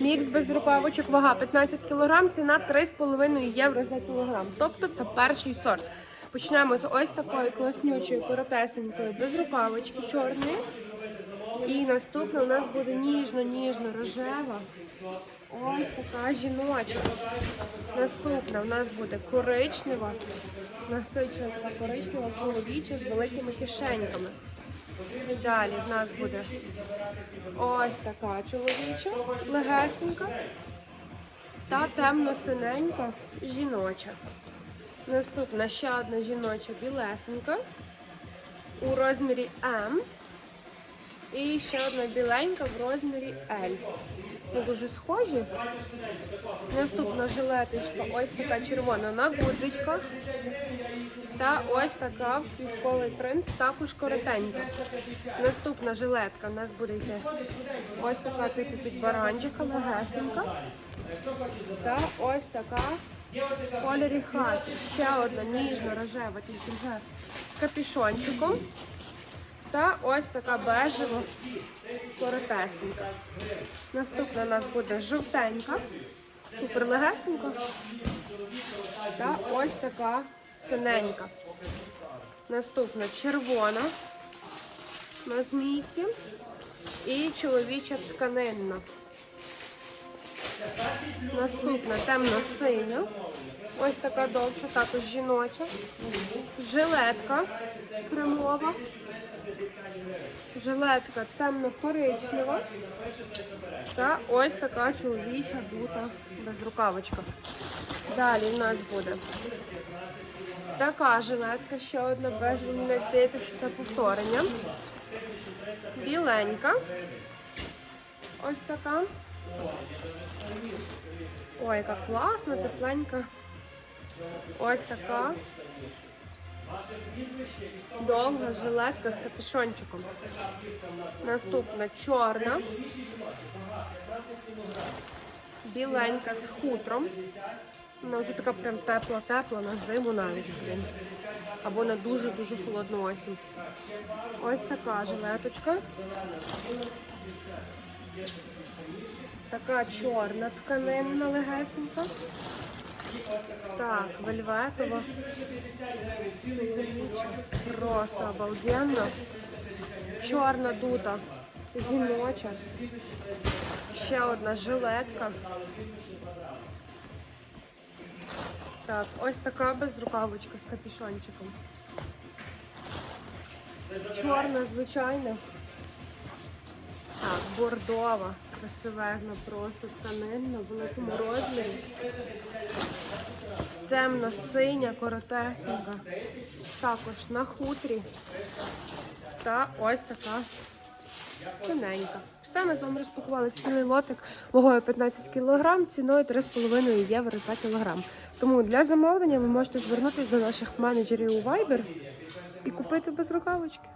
Мікс без рукавочок, вага 15 кг, ціна 3,5 євро за кілограм. Тобто це перший сорт. Почнемо з ось такої класнючої, коротесенької, без рукавочки чорної. І наступна у нас буде ніжно-ніжно-рожева. Ось така жіноча. Наступна у нас буде коричнева, насичена коричнева чоловіча з великими кишеньками. Далі в нас буде ось така чоловіча, легесенька та темно-синенька жіноча. Наступна ще одна жіноча білесенька у розмірі М. І ще одна біленька в розмірі L. Вони дуже схожі. Наступна жилеточка, ось така червона на гудзичках. Та ось така квітковий принт, також коротенька. Наступна жилетка у нас буде йти ось така типу під баранчика, легесенька. Та ось така кольорі хаті. Ще одна ніжна рожева, тільки вже з капішончиком. Та ось така бежева коротесенька. Наступна у нас буде жовтенька, супер легесенька. Та ось така синенька. Наступна червона на змійці і чоловіча тканинна. Наступна темно-синя. Ось така довша, також жіноча. Жилетка кремова. Жилетка темно-коричнева. Та ось така чоловіча дута безрукавочка. Далі в нас буде така жилетка, ще одна бежева. Мені здається, що це повторення. Біленька. Ось така. Ой, яка класна, тепленька. Ось така. Довга жилетка з капюшончиком. Наступна чорна. Біленька з хутром. Вона вже така прям тепла-тепла на зиму навіть. блін. Або на дуже-дуже холодну осінь. Ось така жилеточка. Така чорна тканинна легесенька. Так, вельветова. Просто обалденно. Чорна дута. Жіноча. Ще одна жилетка. Так, ось така безрукавочка з капюшончиком. Чорна, звичайна. Так, бордова, красивезна, просто тканинна, в великому розмірі. Темно-синя, коротесенька. Також на хутрі. Та ось така синенька. Все, ми з вами розпакували цілий лотик вагою 15 кг, ціною 3,5 євро за кілограм. Тому для замовлення ви можете звернутися до наших менеджерів у Viber і купити без рукавички.